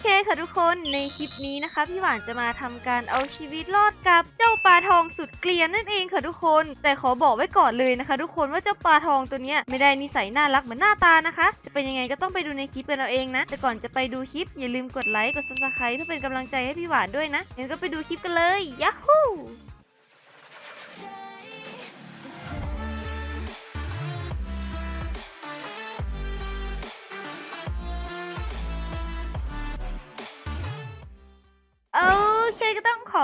เคค่ะทุกคนในคลิปนี้นะคะ พี่หวานจะมาทำการเอาชีวิตรอดกับเจ้าปลาทองสุดเกลียนนั่นเองค่ะทุกคน แต่ขอบอกไว้ก่อนเลยนะคะ ทุกคนว่าเจ้าปลาทองตัวนี้ไม่ได้นิสัยน่ารักเหมือนหน้าตานะคะ จะเป็นยังไงก็ต้องไปดูในคลิปกันเอาเองนะ แต่ก่อนจะไปดูคลิปอย่าลืมกดไลค์กดซับสไครต์เพื่อเป็นกำลังใจให้พี่หวานด้วยนะงั้นก็ไปดูคลิปกันเลยยัฮู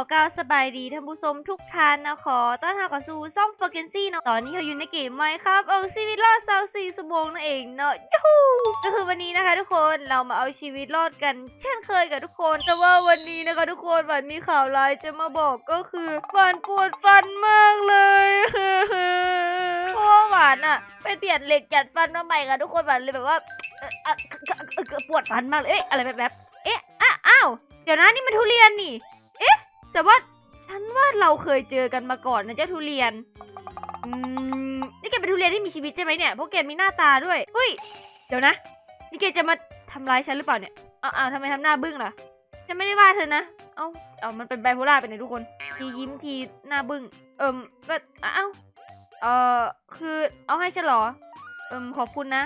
องขอกล่าวสบายดีท่านผู้ชมทุกท่านนะขอต้อนรับเข้าสู่ซ่องเฟอร์เกนซี่เนาะตอนนี้เขาอยู่ในเกมไหมครับเอาชีวิตรอดซาวซีสมงนั่นเองเนาะยูฮูก็คือวันนี้นะคะทุกคนเรามาเอาชีวิตรอดกัน เช่นเคยกับทุกคน แต่ว่าวันนี้นะคะทุกคนหวานมีข่าวร้ายจะมาบอกก็คือหวานปวดฟันมากเลยเพราะว่าหวานอะไปเปลี่ยนเหล็กจัดฟันมาใหม่ค่ะทุกคนหวานเลยแบบว่าปวดฟันมากเลยเอ๊ะอะไรแบบแบบเอ๊ะอ้าวเดี๋ยวนะนี่มันทุเรียนนี่ แต่ว่าฉันว่าเราเคยเจอกันมาก่อนนะเจ้าทุเรียนอืมนี่แกเป็นทุเรียนที่มีชีวิตใช่ไหมเนี่ยเพราะแกมีหน้าตาด้วยเฮ้ยเดี๋ยวนะ นี่แกจะมาทำร้ายฉันหรือเปล่าเนี่ยเอาวอ้าทำไมทำหน้าบึ้งล่ะฉันไม่ได้ว่าเธอนะเอาเอามันเป็นไบโพล่าไปไหนยทุกคนทียิ้มทีหน้าบึ้งเอิมก็อ้าวเออคือเอาให้ฉันเหรอเอิมขอบคุณนะ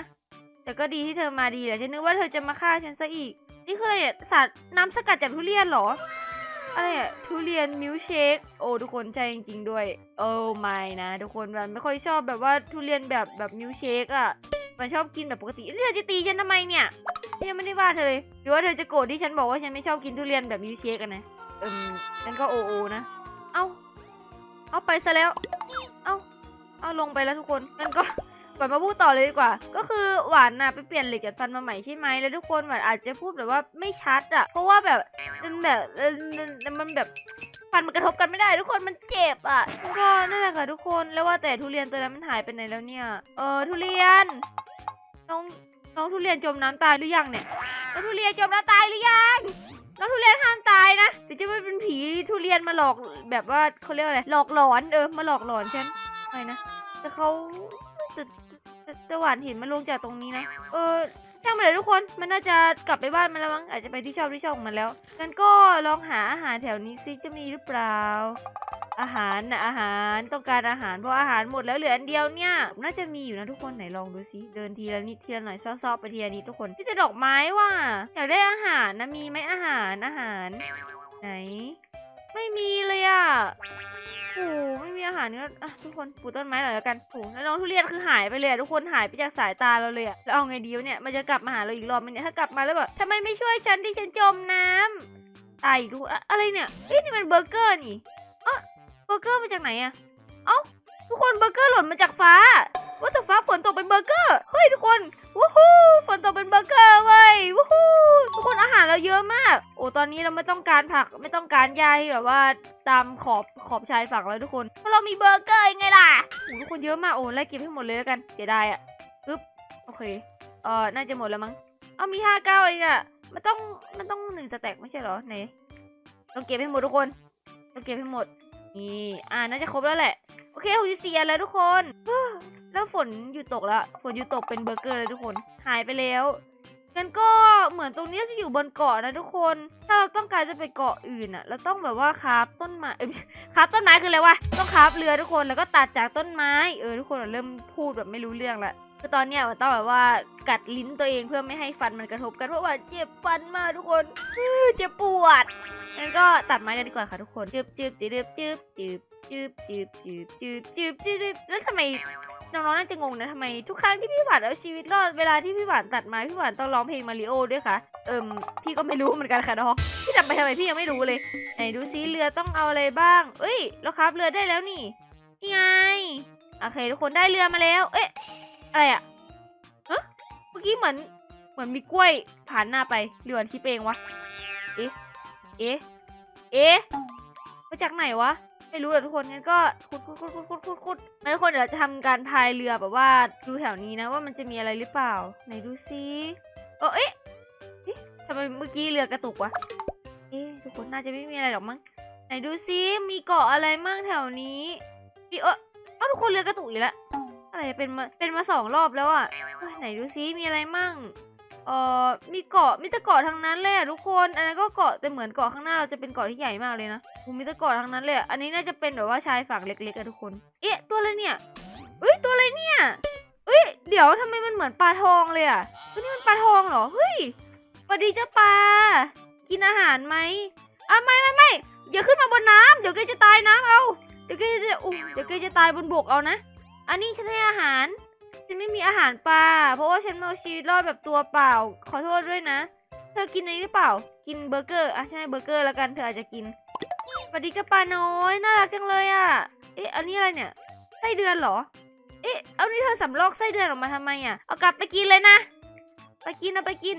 แต่ก็ดีที่เธอมาดีแหละฉันนึกว่าเธอจะมาฆ่าฉันซะอีก นี่คืออะไรอะสารน้ำสกัดจากทุเรียนเหรอ อะไรอะทุเรียนมิลเชคโอ้ทุกคนใช่จริงๆด้วยโอ้ไม่นะทุกคนมันไม่ค่อยชอบแบบว่าทุเรียนแบบแบบมิลเชคอะมันชอบกินแบบปกตินี่เธอจะตีฉันทำไมเนี่ยฉันยังไม่ได้ว่าเธอเลยหรือว่าเธอจะโกรธที่ฉันบอกว่าฉันไม่ชอบกินทุเรียนแบบมิลเชคกันนะเอิมฉันก็โอโอนะ เอาเอาไปซะแล้ว เอาเอาลงไปแล้วทุกคนงั้นก็ หวานมาพูดต่อเลยดีกว่า ก็คือหวานน่ะไปเปลี่ยนเหล็กจัดฟันมาใหม่ใช่ไหมแล้วทุกคนหวานอาจจะพูดแบบว่าไม่ชัดอะ เพราะว่าแบบมันแบบมันแบบฟันมันกระทบกันไม่ได้ ทุกคนมันเจ็บอะก็นั่นแหละค่ะทุกคนแล้วว่าแต่ทุเรียนตัวนั้นมันหายไปไหนแล้วเนี่ย เออทุเรียนน้องน้องทุเรียนจมน้ำตายหรือยังเนี่ยน้องทุเรียนจมน้ำตายหรือยังน้องทุเรียนห้ามตายนะเดี๋ยวจะไม่เป็นผีทุเรียนมาหลอกแบบว่าเขาเรียกว่าอะไรหลอกหลอนเออมาหลอกหลอนฉันอะไรนะแต่เขาแต่ แต่แต่หวานเห็นมันลงจากตรงนี้นะ เออช่างมันเลยทุกคน มันน่าจะกลับไปบ้านมันแล้วมั้ง อาจจะไปที่ชอบที่ชอบของมันแล้ว งั้นก็ลองหาอาหารแถวนี้ซิจะมีหรือเปล่า อาหารนะอาหารต้องการอาหารเพราะอาหารหมดแล้วเหลืออันเดียวเนี่ย น่าจะมีอยู่นะทุกคนไหนลองดูซิเดินทีละนิดทีละหน่อยซอบๆไปทีละนิดทุกคนที่จะดอกไม้ว่ะอยากได้อาหารนะมีไหมอาหารอาหาร ไหน ไม่มีเลยอะโอ้ไม่มีอาหารนี่อะทุกคนปลูกต้นไม้หน่อยแล้วกันโอ้แล้วน้องทุเรียนคือหายไปเลยทุกคนหายไปจากสายตาเราเลยอะแล้วเอาไงดีวะเนี่ยมันจะกลับมาหาเราอีกรอบไหมเนี่ยถ้ากลับมาแล้วแบบทำไมไม่ช่วยฉันที่ฉันจมน้ำตายอีกทุกอะไรเนี่ยเอ้ยนี่มันเบอร์เกอร์นี่เอะเบอร์เกอร์มาจากไหนอะเอ้าทุกคนเบอร์เกอร์หล่นมาจากฟ้าว่าแต่ฟ้าฝนตกเป็นเบอร์เกอร์เฮ้ยทุกคน วู้ฮู้ฝนตกเป็นเบอร์เกอร์เว้ยวู้ฮู้ทุกคนอาหารเราเยอะมาก โอ้ตอนนี้เราไม่ต้องการผักไม่ต้องการหญ้าที่แบบว่าตามขอบขอบชายฝั่งแล้วทุกคนเพราะเรามีเบอร์เกอร์ไงล่ะโอ้ทุกคนเยอะมากโอ้ไล่เก็บให้หมดเลยแล้วกันเสียดายอะปึ๊บโอเคเออน่าจะหมดแล้วมั้งเอามีห้าเก้าเองอะมันต้องมันต้องหนึ่งสแต็กไม่ใช่เหรอไหนต้องเก็บให้หมดทุกคนต้องเก็บให้หมดนี่อ่าน่าจะครบแล้วแหละโอเคหกสิบสี่แล้วทุกคน แล้วฝนหยุดตกแล้ว ฝนหยุดตกเป็นเบอร์เกอร์เลยทุกคน หายไปแล้วงั้นก็เหมือนตรงนี้จะอยู่บนเกาะนะทุกคน ถ้าเราต้องการจะไปเกาะอื่นอะ เราต้องแบบว่าคราฟต้นไม้เอ้ยไม่ใช่คราฟต้นไม้คืออะไรวะ ต้องคราฟเรือทุกคน แล้วก็ตัดจากต้นไม้ เออทุกคนเริ่มพูดแบบไม่รู้เรื่องละคือตอนเนี้ยมันต้องแบบว่ากัดลิ้นตัวเองเพื่อไม่ให้ฟันมันกระทบกันเพราะว่าเจ็บฟันมากทุกคนเจ็บปวด งั้นก็ตัดไม้กันดีกว่าค่ะทุกคนจืบจืบจืบจืบจืบจืบจืบจืบจืบจืบจืบจืบแล้วทำไม น้องๆน่าจะงงนะทำไมทุกครั้งที่พี่หวานเอาชีวิตรอดเวลาที่พี่หวานตัดไม้พี่หวานต้องร้องเพลงมาริโอด้วยค่ะ เอิมพี่ก็ไม่รู้เหมือนกันค่ะน้องพี่ทำไปทำไมพี่ยังไม่รู้เลยไหนดูซิเรือต้องเอาอะไรบ้าง เอ้ยเราครับเรือได้แล้วนี่นี่ไงโอเค ทุกคนได้เรือมาแล้ว เอ๊ะอะไรอะฮะเมื่อกี้เหมือนเหมือนมีกล้วยผ่านหน้าไปเรือคิดเองวะเอ๊ะเอ๊ะเอ๊ะมาจากไหนวะ ไม่รู้เลยทุกคนงั้นก็ขุดขุดขุดขุดขุดขุดขุดงั้นทุกคนเดี๋ยวจะทำการพายเรือแบบว่าดูแถวนี้นะว่ามันจะมีอะไรหรือเปล่า ไหนดูซิเออเอ๊ะเอ๊ะทำไมเมื่อกี้เรือกระตุกวะเอ๊ะทุกคนน่าจะไม่มีอะไรหรอกมั้งไหนดูซิมีเกาะอะไรมั่งแถวนี้มีเออเอ้าทุกคนเรือกระตุกอีกแล้วอะไรเป็นมาเป็นมาสองรอบแล้วอะ่ะไหนดูซิมีอะไรมั่ง เอ่อมีเกาะมีแต่เกาะทั้งนั้นเลยอะทุกคน อันนั้นก็เกาะแต่เหมือนเกาะข้างหน้าเราจะเป็นเกาะที่ใหญ่มากเลยนะโอ้มีแต่เกาะทั้งนั้นเลยอะอันนี้น่าจะเป็นแบบว่าชายฝั่งเล็กๆอะทุกคน เอ๊ะตัวอะไรเนี่ยเอ้ยตัวอะไรเนี่ยเอ้ยเดี๋ยวทำไมมันเหมือนปลาทองเลยอะนี่มันปลาทองเหรอเฮ้ยสวัสดีเจ้าปลากินอาหารไหมอะไม่ไม่ไม่อย่าขึ้นมาบนน้ำเดี๋ยวแกจะตายน้ำเอา เดี๋ยวแกจะอู้เดี๋ยวแกจะตายบนบกเอานะ อันนี้ฉันให้อาหาร นไม่มีอาหารปลา เพราะว่าฉันเอาชีวิตรอดแบบตัวเปล่า ขอโทษด้วยนะ เธอกินอะไรหรือเปล่า กินเบอร์เกอร์ อะใช่เบอร์เกอร์แล้วกัน เธออาจจะกินสวัสดีเจ้าปลาน้อย น่ารักจังเลยอะ เอ๊ะ อันนี้อะไรเนี่ย ไส้เดือนเหรอ เอ๊ะ เอานี่เธอสำลอกไส้เดือนออกมาทำไมอะ เอากลับไปกินเลยนะ ไปกินเอาไปกิน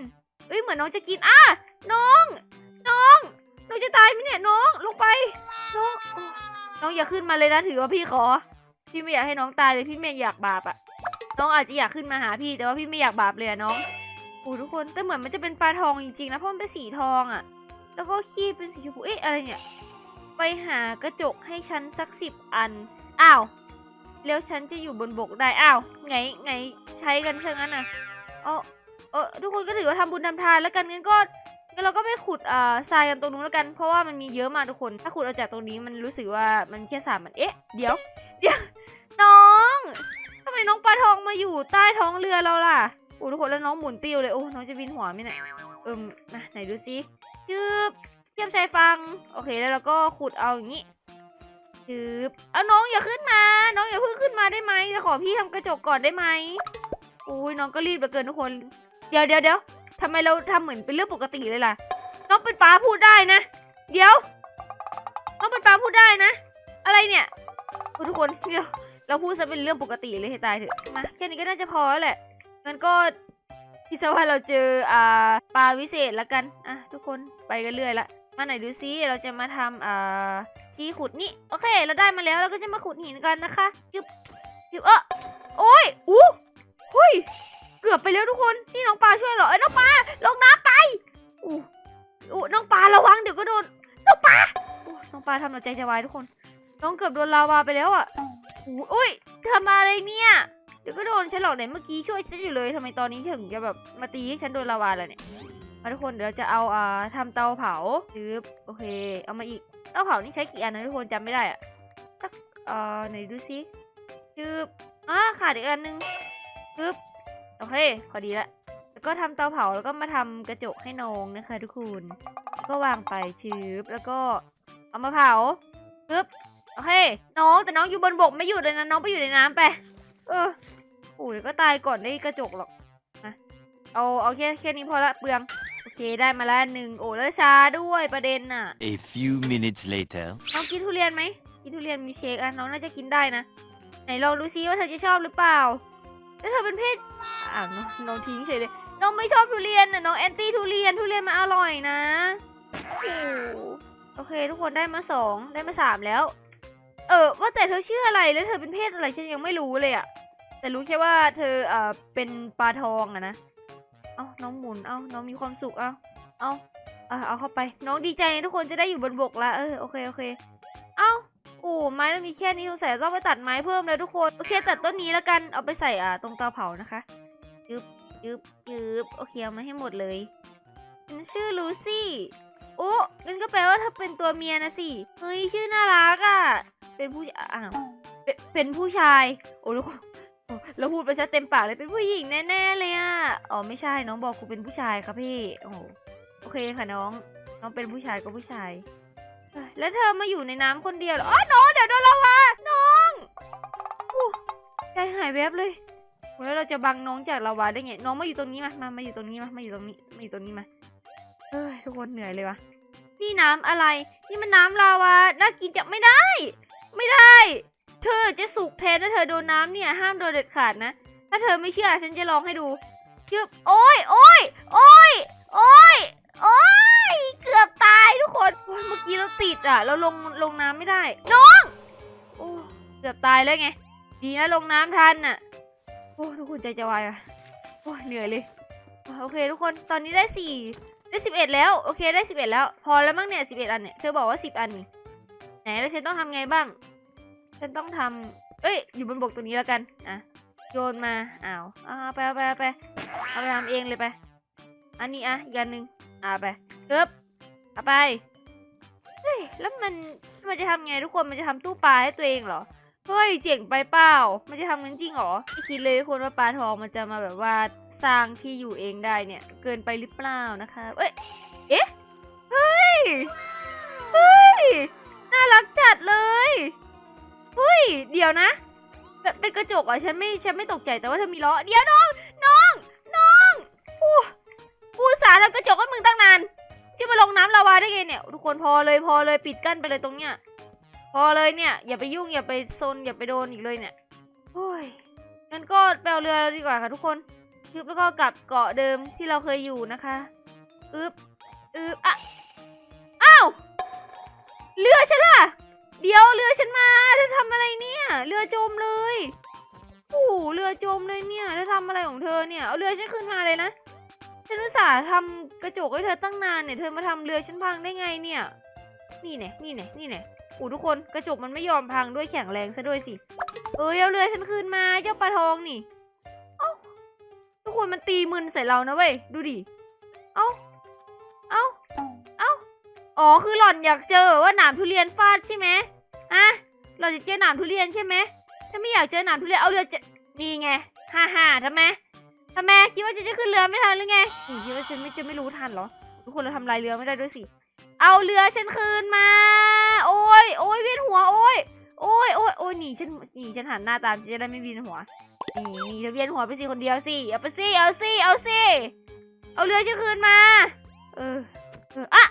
เอ้ย เหมือนน้องจะกินอะน้อง น้อง น้องจะตายไหมเนี่ยน้อง ลงไป น้อง น้องอย่าขึ้นมาเลยนะ ถือว่าพี่ขอ พี่ไม่อยากให้น้องตายเลย พี่ไม่อยากบาปอะ น้องอาจจะอยากขึ้นมาหาพี่แต่ว่าพี่ไม่อยากบาปเลยน้องโอ้ทุกคนแต่เหมือนมันจะเป็นปลาทองจริงๆนะเพราะมันเป็นสีทองอะแล้วก็ขี้เป็นสีชมพูเอ๊ะอะไรเนี่ย ไปหากระจกให้ฉันสักสิบอันอ้าวแล้วฉันจะอยู่บนบกได้อ้าวไงไงใช้กันเช่นนั้นอะเออเออทุกคนก็ถือว่าทำบุญทำทานแล้วกันงั้นก็งั้นเราก็ไปขุดอ่าทรายกันตรงนู้นแล้วกัน เพราะว่ามันมีเยอะมากทุกคนถ้าขุดเอาจากตรงนี้มันรู้สึกว่ามันแค่สามมันเอ๊ะ เดี๋ยว เดี๋ยวน้อง ทำไมน้องปลาทองมาอยู่ใต้ท้องเรือเราล่ะโอ้ทุกคนแล้วน้องหมุนติ้วเลยโอ้น้องจะบินหัวไหมเนี่ยเอิมมาไหนดูซิชืบเทียมชายฟังโอเคแล้วเราก็ขุดเอาอย่างนี้ชืบเอาน้องอย่าขึ้นมา น้องอย่าเพิ่งขึ้นมาได้ไหมจะขอพี่ทำกระจกก่อนได้ไหมโอ้ยน้องก็รีบเหลือเกินทุกคน เดี๋ยวเดี๋ยวเดี๋ยวทำไมเราทำเหมือนเป็นเรื่องปกติเลยล่ะ น้องเป็นปลาพูดได้นะ เดี๋ยว น้องเป็นปลาพูดได้นะ อะไรเนี่ยทุกคนเดี๋ยว เราพูดซะเป็นเรื่องปกติเลยให้ตายเถอะมาแค่นี้ก็น่าจะพอแล้วแหละงั้นก็พี่สว่าเราเจออ่าปลาวิเศษแล้วกันอะทุกคนไปกันเรื่อยละมาไหนดูซิเราจะมาทำอ่าที่ขุดนี่โอเค เราได้มาแล้วเราก็จะมาขุดหินกันนะคะยึบยึบเออโอ้ยอู้หุยเกือบไปแล้วทุกคนนี่น้องปลาช่วยเหรอเอ้ยน้องปลาลงน้ำไปอู้อู้น้องปลาระวังเดี๋ยวก็โดนน้องปลาน้องปลาทำหนูใจจะวายทุกคน น้องเกือบโดนลาวาไปแล้วอะ อ้ยทำอะไรเนี่ยเดี๋ยวก็โดนฉันหรอกไหนเมื่อกี้ช่วยฉันอยู่เลยทำไมตอนนี้ถึงจะแบบมาตีให้ฉันโดนลาวาแล้วเนี่ยมาทุกคนเดี๋ยวเราจะเอาอ่าทำเตาเผาปึ๊บโอเค เอามาอีกเตาเผานี่ใช้กี่อันนะทุกคนจำไม่ได้อะสักเอ่อไหนดูซิปึ๊บอ่าขาดอีกอันนึงปึ๊บโอเคพอดีละแล้วก็ทำเตาเผาแล้วก็มาทำกระจกให้น้องนะคะทุกคนก็วางไปชืบแล้วก็เอามาเผาปึ๊บ โอเค น้องแต่น้องอยู่บนบกไม่อยู่เลยนะน้องไปอยู่ในน้ำไป เออโอ้ยก็ตายก่อนได้กระจกหรอกนะเอาเอาแค่แค่นี้พอละเปลืองโอเคได้มาแล้วหนึ่งโอ้แล้วช้าด้วยประเด็นน่ะ A few minutes later. น้องกินทุเรียนไหมกินทุเรียนมีเชคอะน้องน่าจะกินได้นะไหนลองดูซิว่าเธอจะชอบหรือเปล่าแล้วเธอเป็นเพศอ่าวน้องน้องทิ้งเฉยเลยน้องไม่ชอบทุเรียนน่ะน้องแอนตี้ทุเรียนทุเรียนมันอร่อยนะโอ้โอเค ทุกคนได้มาสองได้มาสามแล้ว เออว่าแต่เธอชื่ออะไรแล้วเธอเป็นเพศอะไรฉันยังไม่รู้เลยอะแต่รู้แค่ว่าเธอเอ่อเป็นปลาทองอะนะเอาน้องหมุนเอาน้องมีความสุขเอาเอาเอาเอาเข้าไป น้องดีใจทุกคนจะได้อยู่บนบกละเออโอเคโอเคเอาโอ้ไม้เรามีแค่นี้สงสัยต้องไปตัดไม้เพิ่มเลยทุกคนโอเคตัดต้นนี้แล้วกันเอาไปใส่อ่าตรงเตาเผานะคะยึบยึบยึบโอเคเอามาให้หมดเลยฉันชื่อลูซี่โอ้งั้นก็แปลว่าเธอเป็นตัวเมียนะสิเฮ้ยชื่อน่ารักอะ เป็นผู้อ้าวเป็นเป็นผู้ชาย โอ้ทุกคนโอ้เราพูดไปซะเต็มปากเลยเป็นผู้หญิงแน่ๆเลยอะอ๋อไม่ใช่น้องบอกกูเป็นผู้ชายครับพี่โอ้โหโอเคค่ะน้อง น้องเป็นผู้ชายก็ผู้ชาย แล้วเธอมาอยู่ในน้ำคนเดียวเหรออ๋อน้องเดี๋ยวโดนละวาน้องอู้ใจหายแวบเลยแล้วเราจะบังน้องจากลาวาได้ไง น้องมาอยู่ตรงนี้มา มา มาอยู่ตรงนี้มา มาอยู่ตรงนี้ มาอยู่ตรงนี้มาเฮ้ยทุกคนเหนื่อยเลยวะนี่น้ำอะไร นี่มันน้ำลาวา น่ากินจะไม่ได้ ไม่ได้ เธอจะสุกแทนถ้าเธอโดนน้ำเนี่ยห้ามโดนเด็ดขาดนะ ถ้าเธอไม่เชื่อฉันจะลองให้ดูจึบโอ้ยโอ้ยโอ้ยโอ้ยโอ้ยเกือบตายทุกคนโอ้ยเมื่อกี้เราติดอะ เราลงลงน้ำไม่ได้ น้องโอ้เกือบตายแล้วไง ดีนะลงน้ำทันน่ะโอ้ทุกคนใจจะวายอะโอ้ยเหนื่อยเลยโอเค ทุกคนตอนนี้ได้สี่ได้สิบเอ็ดแล้ว โอเคได้สิบเอ็ดแล้ว พอแล้วมั้งเนี่ยสิบเอ็ดอันเนี่ยเธอบอกว่าสิบอันนี่ ไหนแล้วฉันต้องทำไงบ้าง ฉันต้องทำเอ้ย อยู่บนบกตรงนี้แล้วกัน อะ โยนมา อ้าวเอาไปเอาไปเอาไปเอาไปทำเองเลยไป อันนี้อะอีกอันหนึ่งอะไปเอิบเอาไป เฮ้ย แล้วมัน มันจะทำไงทุกคน มันจะทำตู้ปลาให้ตัวเองเหรอ เฮ้ย เจ๋งไปเปล่า มันจะทำกันจริงเหรอไม่คิดเลยทุกคนว่าปลาทองมันจะมาแบบว่าสร้างที่อยู่เองได้เนี่ย เกินไปหรือเปล่านะคะ เอ้ย เอ๊ะ เฮ้ย เฮ้ย น่ารักจัดเลยเฮ้ย เดี๋ยวนะเป็นกระจกอะฉันไม่ฉันไม่ตกใจแต่ว่าเธอมีล้อเดี๋ยวน้อง น้อง น้องกูกูสาห์ทำกระจกให้มึงตั้งนานที่มาลงน้ำลาวาได้ไงเนี่ย ทุกคนพอเลยพอเลยปิดกั้นไปเลยตรงเนี้ยพอเลยเนี่ย อย่าไปยุ่งอย่าไปโซนอย่าไปโดนอีกเลยเนี่ยโอ้ยงั้นก็ไปเอาเรือเราดีกว่าค่ะทุกคนยึบแล้วก็กลับเกาะเดิมที่เราเคยอยู่นะคะอึบอึบอะ เรือฉันล่ะ เดี๋ยวเรือฉันมาเธอทำอะไรเนี่ย เรือจมเลยโอ้โหเรือจมเลยเนี่ยเธอทำอะไรของเธอเนี่ย เอาเรือฉันขึ้นมาเลยนะฉันอุตส่าห์ทำกระจกให้เธอตั้งนานเนี่ย เธอมาทำเรือฉันพังได้ไงเนี่ย นี่แน่นี่แน่นี่แน่โอ้ทุกคนกระจกมันไม่ยอมพังด้วยแข็งแรงซะด้วยสิ เอ้ยเอาเรือฉันคืนมาเจ้าปลาทองนี่ เอ้าทุกคนมันตีมึนใส่เรานะเว้ยดูดิ เอ้าเอ้าเอ้า อ๋อคือหล่อนอยากเจอว่าหนามทุเรียนฟาดใช่ไหมอะหล่อนจะเจอหนามทุเรียนใช่ไหมถ้าไม่อยากเจอหนามทุเรียนเอาเรือจะนี่ไงฮ่าฮ่าทำไมทำไมคิดว่าจะขึ้นเรือไม่ทันหรือไงนี่คิดว่าฉันไม่จะไม่รู้ทันเหรอทุกคนเราทำลายเรือไม่ได้ด้วยสิ เอาเรือฉันคืนมา โอ้ยโอ้ยเวียนหัวโอ้ยโอ้ยโอ้ยโอ้ยหนีฉันหนีฉันหันหน้าตามจะได้ไม่เวียนหัวหนีหนีเธอเวียนหัวไปสิคนเดียวสิเอาไปสิเอาสิเอาสิเอาเรือฉันคืนมา เออเอออะ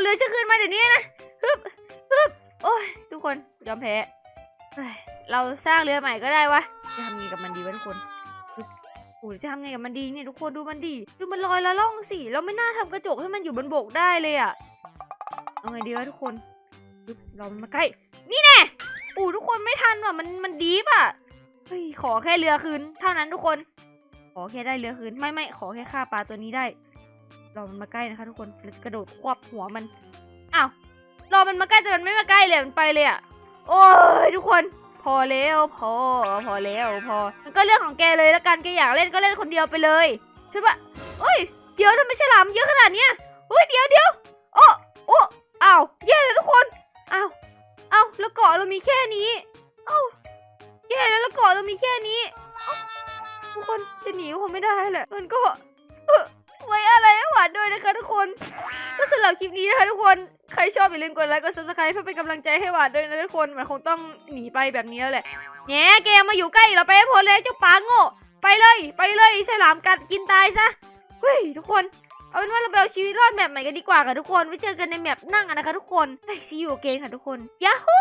เอาเรือฉันคืนมาเดี๋ยวนี้นะฮึบฮึบโอ้ยทุกคนยอมแพ้เฮ้ยเราสร้างเรือใหม่ก็ได้วะจะทำไงกับมันดีวะทุกคนโอ้ยจะทำไงกับมันดีเนี่ยทุกคนดูมันดีดูมันลอยละล่องสิเราไม่น่าทำกระจกให้มันอยู่บนบกได้เลยอะเอาไงดีวะทุกคนเรามาใกล้ นี่แน่โอ้ทุกคนไม่ทันว่ะมันมันดีป่ะเฮ้ยขอแค่เรือคืน เท่านั้นทุกคน ขอแค่ได้เรือคืนไม่ไม่ขอแค่ฆ่าปลาตัวนี้ได้ รามันมาใกล้นะคะ ทุกคนกระโดดควบหัวมันอ้าวรอมันมาใกล้แต่มันไม่มาใกล้เลยมันไปเลยอะโอ้ยทุกคนพอแล้วพอพอแล้วพอมันก็เรื่องของแกเลยแล้วกันแกอยากเล่นก็เล่นคนเดียวไปเลยใช่ปะเอ้ยเดี๋ยวทำไมฉลามเยอะขนาดเนี้ยเฮ้ยเดี๋ยวเดี๋ยวโอ้โอ้อ้าวแย่เลยทุกคนอ้าวอ้าวแล้วเกาะเรามีแค่นี้อ้าวแย่แล้วแล้วเกาะเรามีแค่นี้ทุกคนจะหนีคงไม่ได้แหละมันก็เออ ไว้อะไรให้หวานด้วยนะคะทุกคนก็สำหรับคลิปนี้นะคะทุกคนใครชอบอย่าลืมกดไลค์กด subscribe เพื่อเป็นกำลังใจให้หวานด้วยนะทุกคนมันคงต้องหนีไปแบบนี้แล้วแหละแง่แกยังมาอยู่ใกล้เราไปให้พ้นเลยเจ้าปลาโง่ไปเลย ไปเลยฉลามกัดกินตายซะเฮ้ยทุกคนเอาเป็นว่าเราไปเอาชีวิตรอดแบบใหม่กันดีกว่าค่ะทุกคนไว้เจอกันในแมปนั่งนะคะทุกคนเฮ้ยซีอูเกนค่ะทุกคนยาฮู